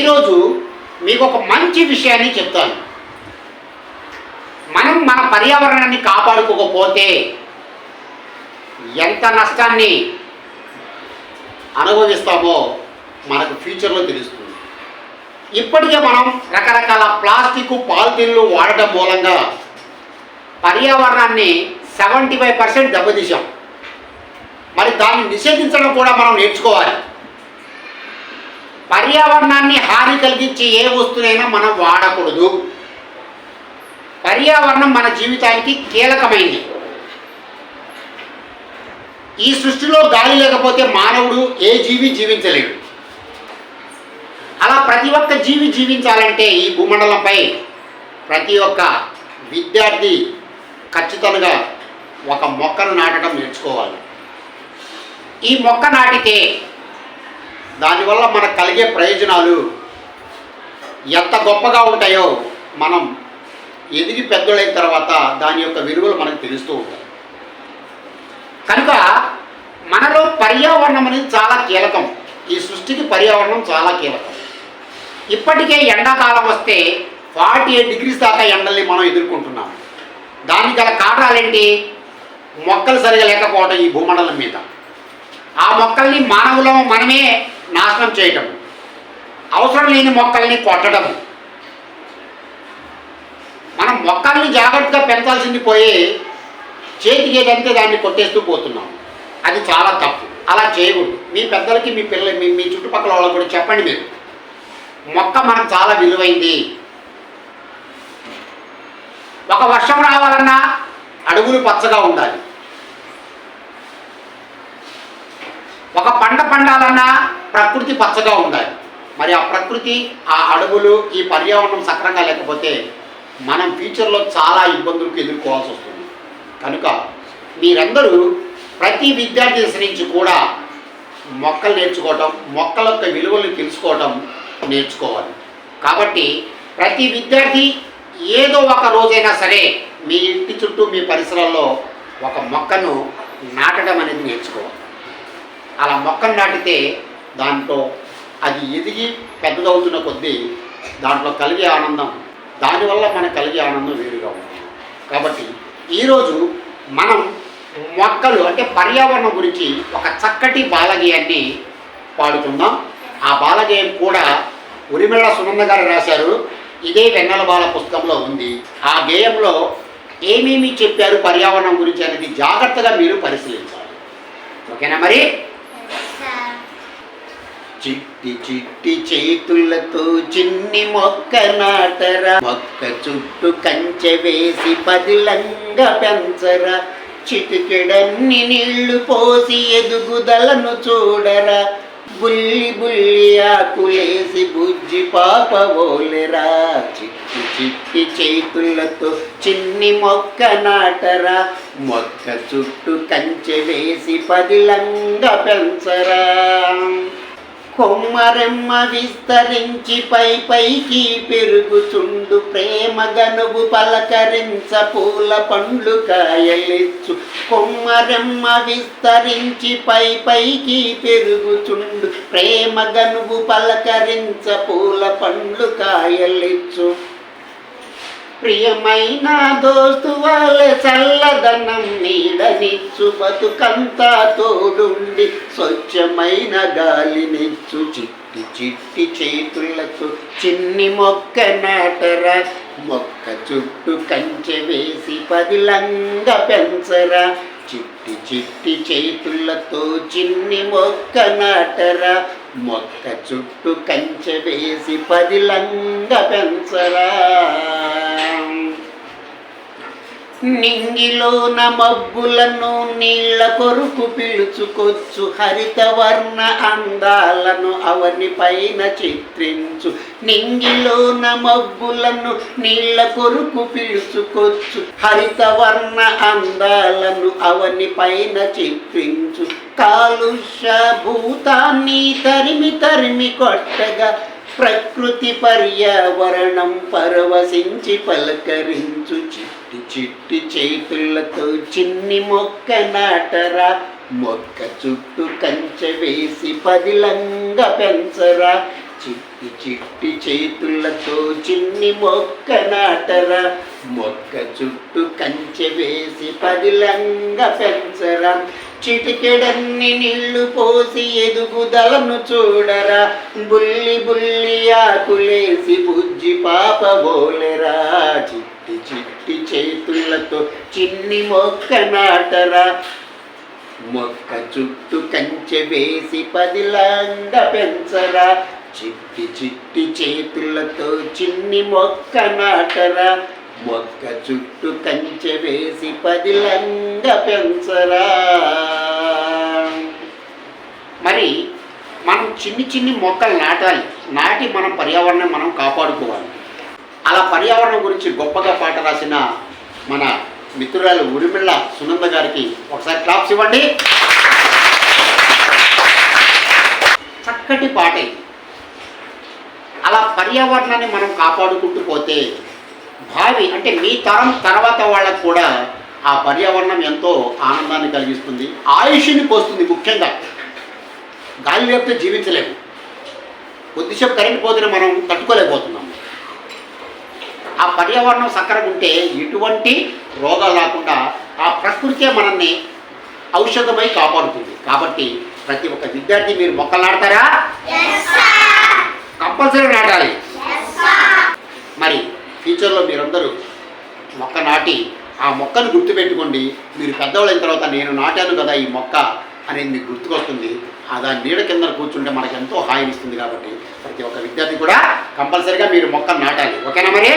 ఈరోజు మీకు ఒక మంచి విషయాన్ని చెప్తాను. మనం మన పర్యావరణాన్ని కాపాడుకోకపోతే ఎంత నష్టాన్ని అనుభవిస్తామో మనకు ఫ్యూచర్లో తెలుస్తుంది. ఇప్పటికే మనం రకరకాల ప్లాస్టిక్ పాలిథిన్లు వాడటం మూలంగా పర్యావరణాన్ని సెవెంటీ ఫైవ్ పర్సెంట్ దెబ్బతీసాం మరి దాన్ని నిషేధించడం కూడా మనం నేర్చుకోవాలి. పర్యావరణాన్ని హాని కలిగించే ఏ వస్తువునైనా మనం వాడకూడదు. పర్యావరణం మన జీవితానికి కీలకమైంది. ఈ సృష్టిలో గాలి లేకపోతే మానవుడు ఏ జీవి జీవించలేడు. అలా ప్రతి ఒక్క జీవి జీవించాలంటే ఈ భూమండలంపై ప్రతి ఒక్క విద్యార్థి ఖచ్చితంగా ఒక మొక్కను నాటడం నేర్చుకోవాలి. ఈ మొక్క నాటితే దానివల్ల మనకు కలిగే ప్రయోజనాలు ఎంత గొప్పగా ఉంటాయో మనం ఎదిగి పెద్దోళ్ళైన తర్వాత దాని యొక్క విలువలు మనకు తెలుస్తూ ఉంటాయి. కనుక మనలో పర్యావరణం అనేది చాలా కీలకం. ఈ సృష్టికి పర్యావరణం చాలా కీలకం. ఇప్పటికే ఎండాకాలం వస్తే ఫార్టీ ఎయిట్ డిగ్రీస్ దాకా ఎండల్ని మనం ఎదుర్కొంటున్నాం. దానికి గల కారణాలేంటి? మొక్కలు సరిగా లేకపోవడం ఈ భూమండలం మీద. ఆ మొక్కల్ని మానవులం మనమే నాశనం చేయటం. అవసరం లేని మొక్కల్ని కొట్టడం. మనం మొక్కల్ని జాగ్రత్తగా పెంచాల్సింది పోయి చేతికి ఏదంటే దాన్ని కొట్టేస్తూ పోతున్నాం. అది చాలా తప్పు. అలా చేయకూడదు. మీ పెద్దలకి మీ పిల్లలు మీ మీ చుట్టుపక్కల వాళ్ళకి కూడా చెప్పండి మీరు. మొక్క మనకు చాలా విలువైంది. ఒక వర్షం రావాలన్నా అడుగులు పచ్చగా ఉండాలి. ఒక పంట పండాలన్నా ప్రకృతి పచ్చగా ఉండాలి. మరి ఆ ప్రకృతి ఆ అడవులు ఈ పర్యావరణం సక్రంగా లేకపోతే మనం ఫ్యూచర్లో చాలా ఇబ్బందులకు ఎదుర్కోవాల్సి వస్తుంది. కనుక మీరందరూ ప్రతి విద్యార్థి దశ నుంచి కూడా మొక్కలు నేర్చుకోవటం మొక్కల యొక్క విలువలు తెలుసుకోవటం నేర్చుకోవాలి. కాబట్టి ప్రతి విద్యార్థి ఏదో ఒక రోజైనా సరే మీ ఇంటి చుట్టూ మీ పరిసరాల్లో ఒక మొక్కను నాటడం అనేది నేర్చుకోవాలి. అలా మొక్కను నాటితే దాంట్లో అది ఎదిగి పెద్దదవుతున్న కొద్దీ దాంట్లో కలిగే ఆనందం దానివల్ల మనకు కలిగే ఆనందం వేరుగా ఉంటుంది. కాబట్టి ఈరోజు మనం మొక్కలు అంటే పర్యావరణం గురించి ఒక చక్కటి బాలగేయాన్ని పాడుతున్నాం ఆ బాలగేయం కూడా ఉరిమెళ్ళ సునంద గారు రాశారు. ఇదే వెన్నెల బాల పుస్తకంలో ఉంది. ఆ గేయంలో ఏమేమి చెప్పారు పర్యావరణం గురించి అనేది జాగ్రత్తగా మీరు పరిశీలించాలి. ఓకేనా మరి? చిట్టి చిట్టి చేతులతో చిన్ని మొక్క నాటరా. మొక్క చుట్టూ కంచె వేసి పదిలంగా పెంచరా. చిటికెడన్ని నీళ్ళు పోసి ఎదుగుదలను చూడరా. బుల్లి బుల్లి ఆకులేసి బుజ్జి పాప ఓలెరా. చిట్టి చిట్టి చేతులతో చిన్ని మొక్క నాటరా. మొక్క చుట్టూ కంచె వేసి పదిలంగా పెంచరా. కొమ్మరెమ్మ విస్తరించి పై పైకి పెరుగుచుండు ప్రేమ గనువు పలకరించ పూల పండ్లు కాయలిచ్చు. కొమ్మరెమ్మ విస్తరించి పై పైకి పెరుగుచుండు ప్రేమ గనువు పలకరించ పూల పండ్లు కాయలిచ్చు. ప్రియమైన దోస్తు వాళ్ళ చల్లదనం నీడనిచ్చు బతుకంతా తోడుండి స్వచ్ఛమైన గాలినిచ్చు చిట్టి చిట్టి చేతులకు చిన్ని మొక్క నాటరా. మొక్క చుట్టూ కంచె వేసి పదిలంగా పెంచరా. చిట్టి చిట్టి చేతులతో చిన్ని మొక్క నాటరా. మొక్క చుట్టూ కంచె వేసి పదిలంగా పెంచరా. నింగిలోన మబ్బులను నీళ్ళ కొరుకు పిలుచుకొచ్చు. హరితవర్ణ అందాలను అవని పైన చిత్రించు. నింగిలోన మబ్బులను నీళ్ళ కొరుకు పిలుచుకొచ్చు. హరితవర్ణ అందాలను అవని పైన చిత్రించు. కాలుష్య భూతాన్ని తరిమి తరిమి కొట్టగా ప్రకృతి పర్యావరణం పరవశించి పలకరించు చిట్టి చిట్టి చేతులతో చిన్ని మొక్క నాటరా. మొక్క చుట్టూ కంచె వేసి పదిలంగా పెంచరా. చిట్టి చిట్టి చేతులతో చిన్ని మొక్క నాటరా. మొక్క చుట్టూ కంచె వేసి పదిలంగా పెంచరా. చిటికెడన్ని నీళ్ళు పోసి ఎదుగుదలను చూడరా. బుల్లి బుల్లి ఆకులేసి బుజ్జి పాప బోలెరా. చిట్టి చిట్టి చేతులతో చిన్ని మొక్క నాటరా. మొక్క చుట్టూ కంచె వేసి పదిలంగా పెంచరా. చిట్టి చిట్టి చేతులతో చిన్ని మొక్క నాటరా. మొక్క చుట్టూ కంచె వేసి పదిలంగా పెంచరా. మరి మనం చిన్ని చిన్ని మొక్కలు నాటాలి. నాటి మనం పర్యావరణం మనం కాపాడుకోవాలి. అలా పర్యావరణం గురించి గొప్పగా పాట రాసిన మన మిత్రురాలు ఉరిమిళ్ళ సునంద గారికి ఒకసారి క్లాప్స్ ఇవ్వండి. చక్కటి పాట. అలా పర్యావరణాన్ని మనం కాపాడుకుంటూ పోతే భావి అంటే మీ తరం తర్వాత వాళ్ళకు కూడా ఆ పర్యావరణం ఎంతో ఆనందాన్ని కలిగిస్తుంది ఆయుష్ని పోస్తుంది ముఖ్యంగా. గాలి లేకపోతే జీవించలేము. కొద్దిసేపు కరెంట్ పోతేనే మనం తట్టుకోలేకపోతున్నాం. ఆ పర్యావరణం సక్కరగా ఉంటే ఎటువంటి రోగాలు రాకుండా ఆ ప్రకృతే మనల్ని ఔషధమై కాపాడుతుంది. కాబట్టి ప్రతి ఒక్క విద్యార్థి మీరు మొక్కలు నాడతారా కంపల్సరీ నాటాలి. మరి ఫ్యూచర్లో మీరందరూ మొక్క నాటి ఆ మొక్కను గుర్తుపెట్టుకోండి. మీరు పెద్దవాళ్ళైన తర్వాత నేను నాటాను కదా ఈ మొక్క అనేది మీకు గుర్తుకొస్తుంది. ఆ దాని నీడ కింద కూర్చుంటే మనకు ఎంతో హాయినిస్తుంది కాబట్టి ప్రతి ఒక్క విద్యార్థి కూడా కంపల్సరిగా మీరు మొక్కను నాటాలి. ఓకేనా మరి?